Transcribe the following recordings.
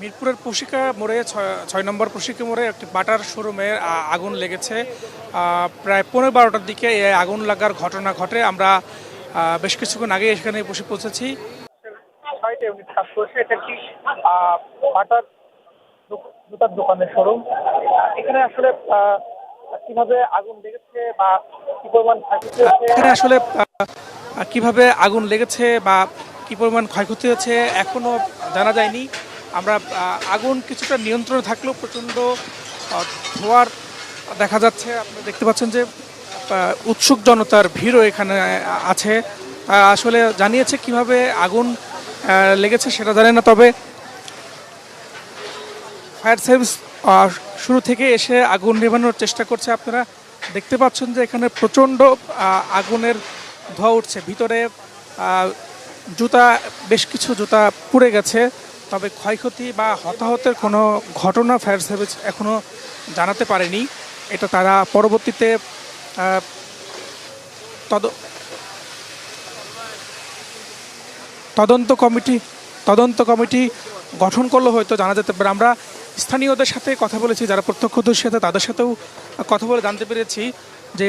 মিরপুরের প্রশিকা মোড়ে ছয় নম্বর প্রশিকা মোড়ে একটি বাটার শোরুমে আগুন লেগেছে। প্রায় পনেরো বারোটার দিকে এই আগুন লাগার ঘটনা ঘটে। আমরা বেশ কিছুক্ষণ আগে এখানে বসে পৌঁছেছি। বাটার জুতার দোকানের শোরুম এখানে আসলে কীভাবে আগুন লেগেছে বা কি পরিমাণ এখানে আসলে কীভাবে আগুন লেগেছে বা কি পরিমাণ ক্ষয়ক্ষতি হয়েছে এখনও জানা যায়নি। আমরা আগুন কিছুটা নিয়ন্ত্রণে থাকলেও প্রচণ্ড ধোয়ার দেখা যাচ্ছে। আপনি দেখতে পাচ্ছেন যে উৎসুক জনতার ভিড়ও এখানে আছে। আসলে জানিয়েছে কীভাবে আগুন লেগেছে সেটা জানে না, তবে ফায়ার সার্ভিস শুরু থেকে এসে আগুন নেভানোর চেষ্টা করছে। আপনারা দেখতে পাচ্ছেন যে, এখানে প্রচণ্ড আগুনের ধোঁয়া উঠছে। ভিতরে জুতা, বেশ কিছু জুতা পুড়ে গেছে। তবে ক্ষয়ক্ষতি বা হতাহতের কোনো ঘটনা ফায়ার সার্ভিস এখনও জানাতে পারেনি। এটা তারা পরবর্তীতে তদ, তদন্ত কমিটি তদন্ত কমিটি গঠন করলে হয়তো জানা যেতে পারে। আমরা স্থানীয়দের সাথে কথা বলেছি, যারা প্রত্যক্ষদর্শী সাথে তাদের সাথেও কথা বলে জানতে পেরেছি যে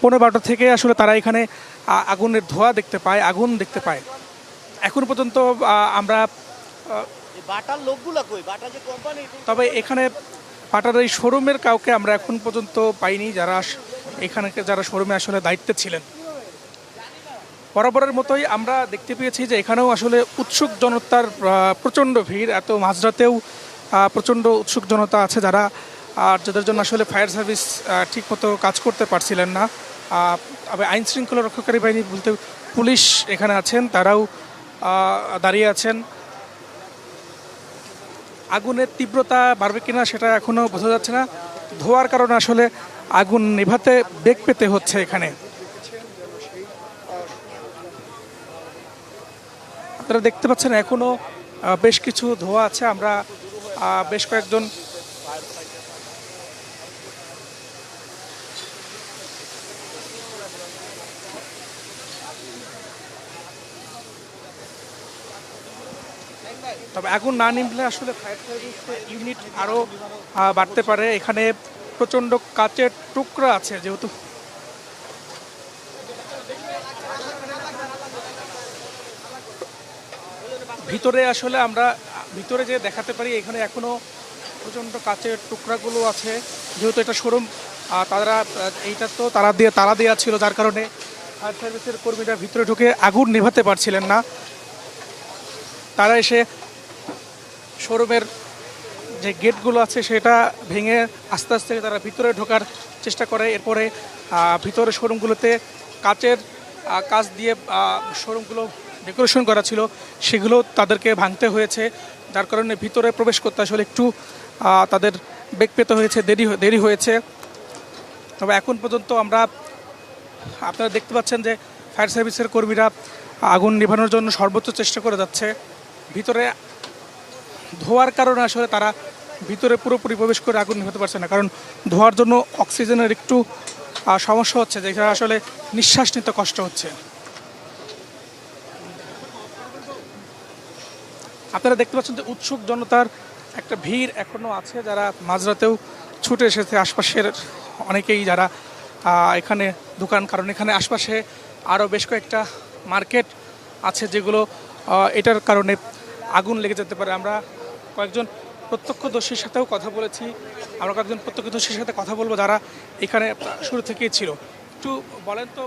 পনেরো বারোটা থেকে আসলে তারা এখানে আগুনের ধোঁয়া দেখতে পায়, আগুন দেখতে পায়। এখন পর্যন্ত আমরা বাটার তবে এখানে পাটার এই শোরুমের কাউকে আমরা এখন পর্যন্ত পাইনি, যারা এখানে যারা শোরুমে আসলে দায়িত্বে ছিলেন। বরাবরের মতোই আমরা দেখতে পেয়েছি যে এখানেও আসলে উৎসুক জনতার প্রচণ্ড ভিড়, এত মাঝরাতেও প্রচণ্ড উৎসুক জনতা আছে যারা, আর যাদের জন্য আসলে ফায়ার সার্ভিস ঠিকমতো কাজ করতে পারছিলেন না। তবে আইন শৃঙ্খলা রক্ষাকারী বাহিনী বলতে পুলিশ এখানে আছেন, তারাও দাঁড়িয়ে আছেন। আগুনের তীব্রতা বাড়বে কিনা সেটা এখনও বোঝা যাচ্ছে না। ধোয়ার কারণে আসলে আগুন নেভাতে বেগ পেতে হচ্ছে এখানে। আপনারা দেখতে পাচ্ছেন এখনও বেশ কিছু ধোয়া আছে। আমরা বেশ কয়েকজন তবে আগুন না নিমলে আসলে ইউনিট আরও বাড়তে পারে। এখানে প্রচণ্ড কাচের টুকরা আছে যেহেতু। ভিতরে আসলে আমরা, ভিতরে যে দেখাতে পারি, এখানে এখনও প্রচণ্ড কাচের টুকরাগুলো আছে। যেহেতু এটা শোরুম তারা এইটা তো তারা দিয়ে, তারা দেওয়া ছিল, যার কারণে ফায়ার সার্ভিসের কর্মীরা ভিতরে ঢুকে আগুন নেভাতে পারছিলেন না। তারা এসে শোরুমের যে গেটগুলো আছে সেটা ভেঙে আস্তে আস্তে তারা ভিতরে ঢোকার চেষ্টা করে। এরপরে ভিতরে শোরুমগুলোতে কাচের কাচ দিয়ে শোরুমগুলো ডেকোরেশন করা ছিল। সেগুলো তাদেরকে ভাঙতে হয়েছে, যার কারণে ভিতরে প্রবেশ করতে আসলে একটু তাদের বেগ পেতে হয়েছে, দেরি দেরি হয়েছে। তবে এখন পর্যন্ত আমরা, আপনারা দেখতে পাচ্ছেন যে ফায়ার সার্ভিসের কর্মীরা আগুন নেভানোর জন্য সর্বোচ্চ চেষ্টা করে যাচ্ছে। ভিতরে ধোয়ার কারণে আসলে তারা ভিতরে পুরোপুরি প্রবেশ করে আগুন নিভাতে পারছে না। কারণ ধোয়ার জন্য অক্সিজেনের একটু সমস্যা হচ্ছে যেটা আসলে নিঃশ্বাস নিতে কষ্ট হচ্ছে। আপনারা দেখতে পাচ্ছেন যে উৎসুক জনতার একটা ভিড় এখনও আছে, যারা মাঝরাতেও ছুটে এসেছে আশপাশের অনেকেই যারা এখানে দোকান। কারণ এখানে আশপাশে আরও বেশ কয়েকটা মার্কেট আছে যেগুলো এটার কারণে আগুন লেগে যেতে পারে। আমরা কয়েকজন প্রত্যক্ষদর্শীর সাথেও কথা বলেছি। আমরা কয়েকজন প্রত্যক্ষদর্শীর সাথে কথা বলব যারা এখানে শুরু থেকেই ছিল। একটু বলেন তো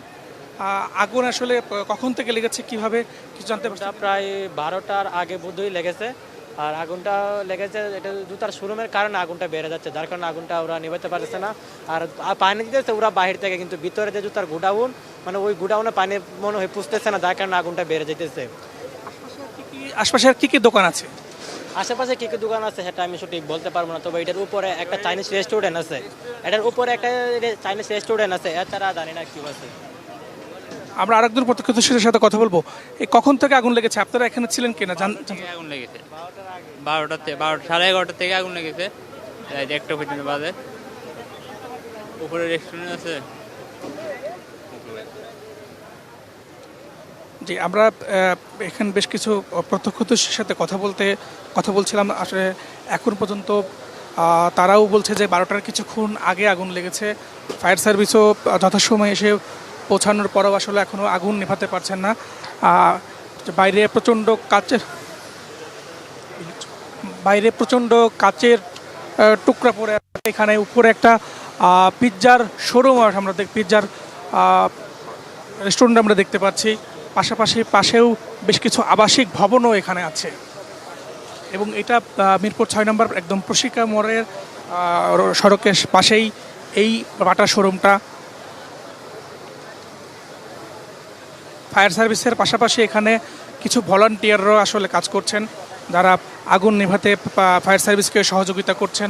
আগুন আসলে কখন থেকে লেগেছে কীভাবে কিছু জানতে পারছি? প্রায় বারোটার আগে বোধহয় লেগেছে। আর আগুনটা লেগেছে এটা জুতার শোরুমের কারণে আগুনটা বেড়ে যাচ্ছে যার কারণে আগুনটা ওরা নিভাতে পারছে না। আর পানি দিতেছে ওরা বাহির থেকে কিন্তু ভিতরে যে জুতার গুডাউন মানে ওই গুডাউনে পানি মনে হয় পুষতেছে না যার কারণে আগুনটা বেড়ে যেতেছে আশপাশে আর কি কি দোকান আছে? আশেপাশে কি কি দোকান আছে সেটা আমি সঠিক বলতে পারব না তবে এটার উপরে একটা চাইনিজ রেস্টুরেন্ট আছে। এটার উপরে একটা চাইনিজ রেস্টুরেন্ট আছে এছাড়া জানি না কি আছে। আমরা আরেকজন প্রত্যক্ষদর্শীদের সাথে কথা বলব। এই কখন থেকে আগুন লেগেছে? আপনারা এখানে ছিলেন কিনা? জান জান- আগুন লেগেছে। বারোটাতে বারোটা সাড়ে এগারোটা থেকে আগুন লেগেছে। একটা পর্যন্ত বাজে। উপরে রেস্টুরেন্ট আছে। জি, আমরা এখানে বেশ কিছু প্রত্যক্ষদর্শীর সাথে কথা বলতে, কথা বলছিলাম। আসলে এখন পর্যন্ত তারাও বলছে যে বারোটার কিছুক্ষণ আগে আগুন লেগেছে। ফায়ার সার্ভিসও যথাসময়ে এসে পৌঁছানোর পরেও আসলে এখনও আগুন নেভাতে পারছেন না। বাইরে প্রচণ্ড কাচের, বাইরে প্রচণ্ড কাচের টুকরা পড়ে এখানে উপরে একটা পিৎজার শোরুম আমরা দেখ পিৎজার রেস্টুরেন্ট আমরা দেখতে পাচ্ছি। পাশাপাশি পাশেও বেশ কিছু আবাসিক ভবনও এখানে আছে। এবং এটা মিরপুর ছয় নম্বর একদম প্রশিকা মোড়ের সড়কের পাশেই এই বাটা শোরুমটা। ফায়ার সার্ভিসের পাশাপাশি এখানে কিছু ভলান্টিয়াররাও আসলে কাজ করছেন, যারা আগুন নেভাতে ফায়ার সার্ভিসকে সহযোগিতা করছেন।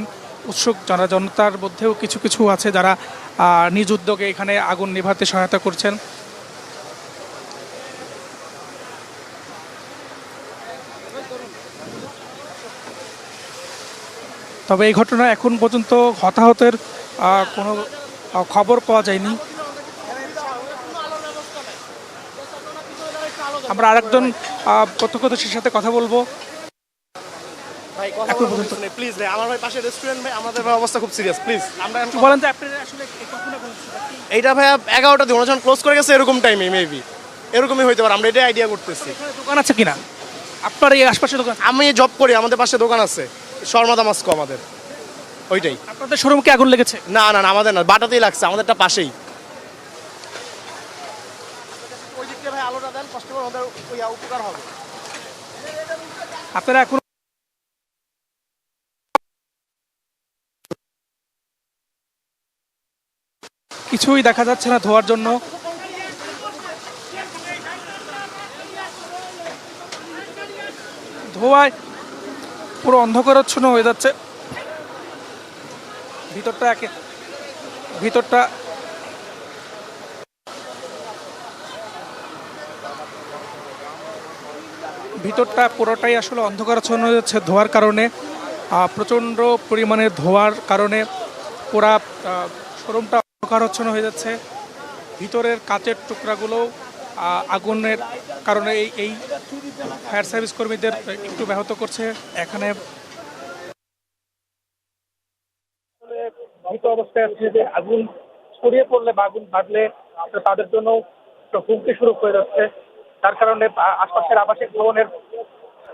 উৎসুক জনা জনতার মধ্যেও কিছু কিছু আছে যারা নিজ উদ্যোগে এখানে আগুন নেভাতে সহায়তা করছেন। তবে এই ঘটনা এখন পর্যন্ত হতাহতের কোনো খবর পাওয়া যায়নি। আমরা আরেকজন প্রত্যক্ষদর্শীর সাথে কথা বলব। ভাই কথা এখন বলতে পর্যন্ত- নেই প্লিজ ভাই। আমার ভাই পাশে রেস্টুরেন্ট ভাই। আমাদের অবস্থা খুব সিরিয়াস প্লিজ আমরা বলেন আপনারা আসলে এইটা ভাই এগারোটা দিন। যখন ক্লোজ করে গেছে এরকম টাইমে মেবি এরকমই হইতে পারে। আমরা এটাই আইডিয়া করতেছি। দোকান আছে কিনা? আপনার এই আশপাশে দোকান আমি জব করি আমাদের পাশে দোকান আছে। শর্মা দামাস্কো আমাদের। ওইটাই। আপনাদের শোরুমকে আগুন লেগেছে? না না না আমাদের না বাটাতেই লাগছে আমাদেরটা পাশেই। ওই দিক ভাই আলোটা দেন কষ্ট করে উপকার হবে। আপনারা এখন কিছুই দেখা যাচ্ছে না ধোয়ার জন্য। ধোয়ায় পুরো অন্ধকারচ্ছন্ন হয়ে যাচ্ছে। ভিতরটা একে ভিতরটা ভিতরটা পুরোটাই আসলে অন্ধকারাচ্ছন্ন হয়ে যাচ্ছে ধোয়ার কারণে প্রচণ্ড পরিমাণে ধোয়ার কারণে পুরা শোরুমটা অন্ধকারাচ্ছন্ন হয়ে যাচ্ছে। ভিতরের কাচের টুকরাগুলো আহ, আগুনের কারণে এই এই ফায়ার সার্ভিস কর্মীদের একটু ব্যাহত করছে। এখানে ভীত অবস্থায় আছে যে আগুন ছড়িয়ে পড়লে বা আগুন বাড়লে তাদের জন্য হুমকি শুরু হয়ে যাচ্ছে। তার কারণে আশপাশের আবাসিক ভবনের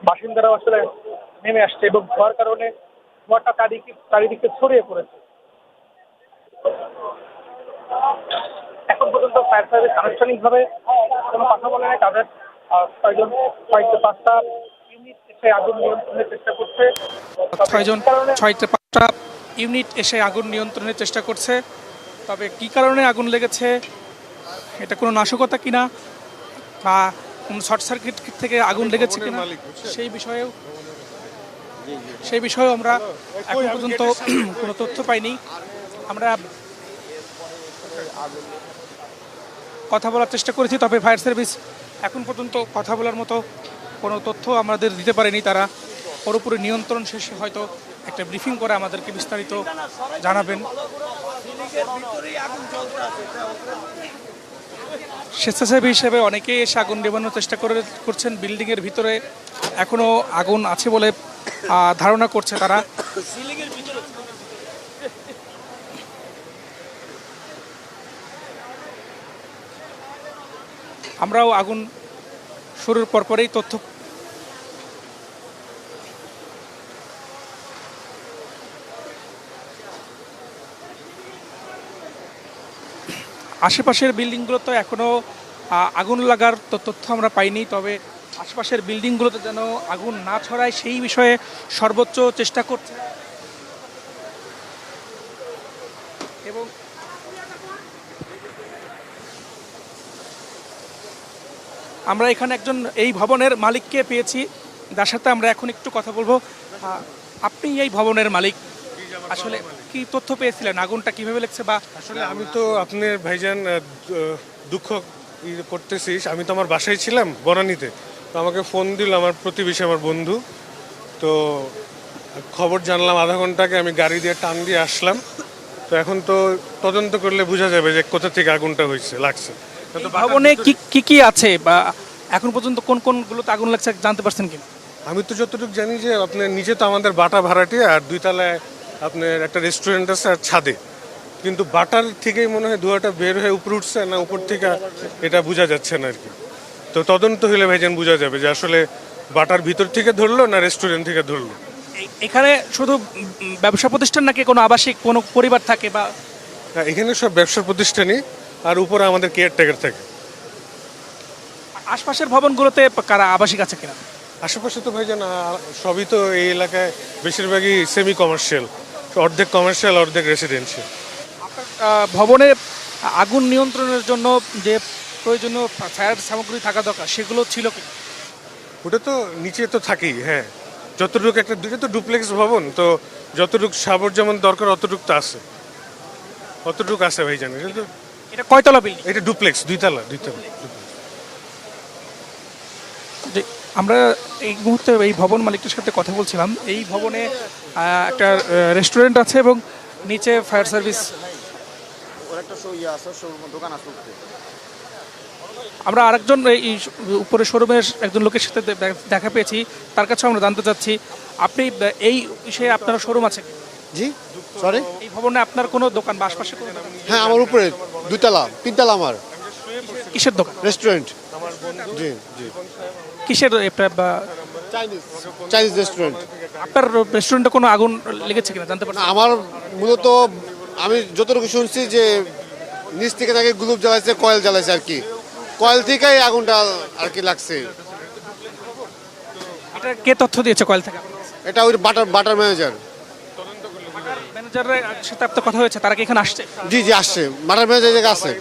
বাসিন্দারাও আসলে নেমে আসছে এবং ধোয়ার কারণে ধোয়াটা চারিদিকে চারিদিকে ছড়িয়ে পড়েছে। এখন পর্যন্ত ফায়ার সার্ভিস আনুষ্ঠানিকভাবে কোনো কথা বলে নাই। তাদের ছয়জন ছয়টা পাঁচটা ইউনিট এসে আগুন নিয়ন্ত্রণের চেষ্টা করছে। ছয়জন ছয়টা পাঁচটা ইউনিট এসে আগুন নিয়ন্ত্রণের চেষ্টা করছে। তবে কি কারণে আগুন লেগেছে এটা কোনো নাশকতা কিনা বা কোনো শর্ট সার্কিট থেকে আগুন লেগেছে কিনা সেই বিষয়েও সেই বিষয়েও আমরা এখন পর্যন্ত কোনো তথ্য পাইনি। আমরা কথা বলার চেষ্টা করেছি, তবে ফায়ার সার্ভিস এখন পর্যন্ত কথা বলার মতো কোনো তথ্য আমাদের দিতে পারেনি তারা। পুরোপুরি নিয়ন্ত্রণ শেষে হয়তো একটা ব্রিফিং করে আমাদেরকে বিস্তারিত জানাবেন। স্বেচ্ছাসেবী হিসেবে অনেকেই এসে আগুন নেবানোর চেষ্টা করে করছেন। বিল্ডিংয়ের ভিতরে এখনও আগুন আছে বলে ধারণা করছে তারা। আমরাও আগুন শুরুর পরপরেই তথ্য আশেপাশের বিল্ডিংগুলো তো এখনও আগুন লাগার তো, তথ্য আমরা পাইনি, তবে আশেপাশের বিল্ডিংগুলোতে যেন আগুন না ছড়ায় সেই বিষয়ে সর্বোচ্চ চেষ্টা করছে। এবং আমরা এখানে একজন এই ভবনের মালিককে পেয়েছি। যার সাথে আমরা এখন একটু কথা বলব। আপনি এই ভবনের মালিক। আসলে কি তথ্য পেয়েছিলেন? আগুনটা কীভাবে লেগছে বা আসলে আমি তো আপনার ভাইজান দুঃখ ই করতেছি। আমি তো আমার বাসায় ছিলাম বনানীতে। তো আমাকে ফোন দিল আমার প্রতিবেশী, আমার বন্ধু। তো খবর জানলাম আধা ঘন্টাকে, আমি গাড়ি দিয়ে টান দিয়ে আসলাম। তো এখন তো তদন্ত করলে বোঝা যাবে যে কোথা থেকে আগুনটা হয়েছে লাগছে। ভবনে কি কি কি আছে? বা এখন পর্যন্ত কোন কোনগুলোতে আগুন লাগছে জানতে পারছেন কি আমি তো যতটুকু জানি যে আপনার নিচে তো আমাদের বাটা ভাড়াটি আর দুই তলায় আপনার একটা রেস্টুরেন্ট আছে আর ছাদে। কিন্তু বাটার থেকেই মনে হয় ধোঁয়াটা বের হয়ে উপরে উঠছে না উপর থেকে এটা বোঝা যাচ্ছে না আর কি তো তদন্ত হলে ভাইজান বোঝা যাবে যে আসলে বাটার ভিতর থেকে ধরলো না রেস্টুরেন্ট থেকে ধরলো। এখানে শুধু ব্যবসা প্রতিষ্ঠান নাকি কোনো আবাসিক কোনো পরিবার থাকে বা হ্যাঁ, এখানে সব ব্যবসা প্রতিষ্ঠানই। আর উপরে আমাদের কেয়ারটেকার থাকে। আশপাশের ভবনগুলোতে কারা আবাসিক আছে কিনা? আশেপাশে তো ভাইজান সবই তো এই এলাকায় বেশিরভাগই সেমি কমার্শিয়াল অর্ধেক কমার্শিয়াল অর্ধেক রেসিডেন্সিয়াল ভবনে আগুন নিয়ন্ত্রণের জন্য যে প্রয়োজনীয় ফায়ার সামগ্রী থাকা দরকার সেগুলো ছিল কি? ওটা তো নিচে তো থাকেই হ্যাঁ। যতটুকু একটা দুটো তো ডুপ্লেক্স ভবন তো যতটুকু সাবর যেমন দরকার অতটুকু তো আছে। অতটুকু আছে ভাইজান এটা তো এটা কয়তলা বিল্ডিং এটা ডুপ্লেক্স দুইতলা দুইতলা যে আমরা এই মুহূর্তে এই ভবন মালিকটির সাথে কথা বলছিলাম। এই ভবনে একটা রেস্টুরেন্ট আছে এবং নিচে ফায়ার সার্ভিস ইয়ে আছে শোরুম দোকান আছে উপরে। আমরা আরেকজন এই উপরে শোরুমের একজন লোকের সাথে দেখা পেয়েছি। তার কাছে আমরা জানতে চাচ্ছি। আপনি এই বিষয়ে আপনার শোরুম আছে? জি? সরি এই ভবনে আপনার কোনো দোকান বা আশপাশে কোনো দোকান? হ্যাঁ আমার উপরে দুইতলা তিনতলা আমার। কিসের দোকান? রেস্টুরেন্ট জি জি। কিসের এটা, বা? চাইনিজ চাইনিজ রেস্টুরেন্ট আপনার রেস্টুরেন্টে কোনো আগুন লেগেছে কিনা জানতে পারছেন আমার মূলত আমি যতটুকু শুনছি যে নিচ থেকে তাকে গ্লুপ জ্বালাইছে কয়েল জ্বালাইছে আর কি। কয়েল থেকেই আগুনটা আর কি লাগছে। এটা কে তথ্য দিয়েছে কয়েল থেকে? এটা ওই বাটার বাটার ম্যানেজার। ম্যানেজারের সাথে আপনার কথা হয়েছে তারা কি এখানে আসছে? জি জি আসছে। বাটার ম্যানেজার জায়গা আছে।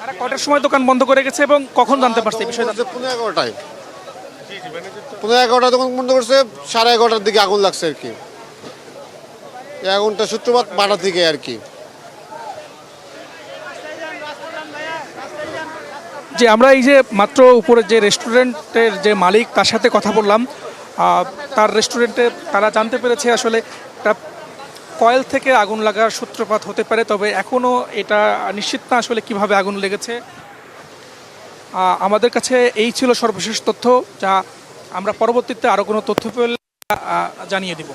তারা কয়টার সময় দোকান বন্ধ করে গেছে এবং কখন জানতে পারছে এই বিষয়ে পনেরো এগারোটায়। পনেরো এগারোটায় দোকান বন্ধ করছে সাড়ে এগারোটার দিকে আগুন লাগছে আর কি। আগুনটা সূত্রপাত বাটা থেকে আর কি। যে আমরা এই যে মাত্র উপরে যে রেস্টুরেন্টের যে মালিক তার সাথে কথা বললাম। তার রেস্টুরেন্টে তারা জানতে পেরেছে আসলে একটা কয়েল থেকে আগুন লাগার সূত্রপাত হতে পারে, তবে এখনও এটা নিশ্চিত না আসলে কীভাবে আগুন লেগেছে। আমাদের কাছে এই ছিল সর্বশেষ তথ্য, যা আমরা পরবর্তীতে আরও কোনো তথ্য পেলে জানিয়ে দিব।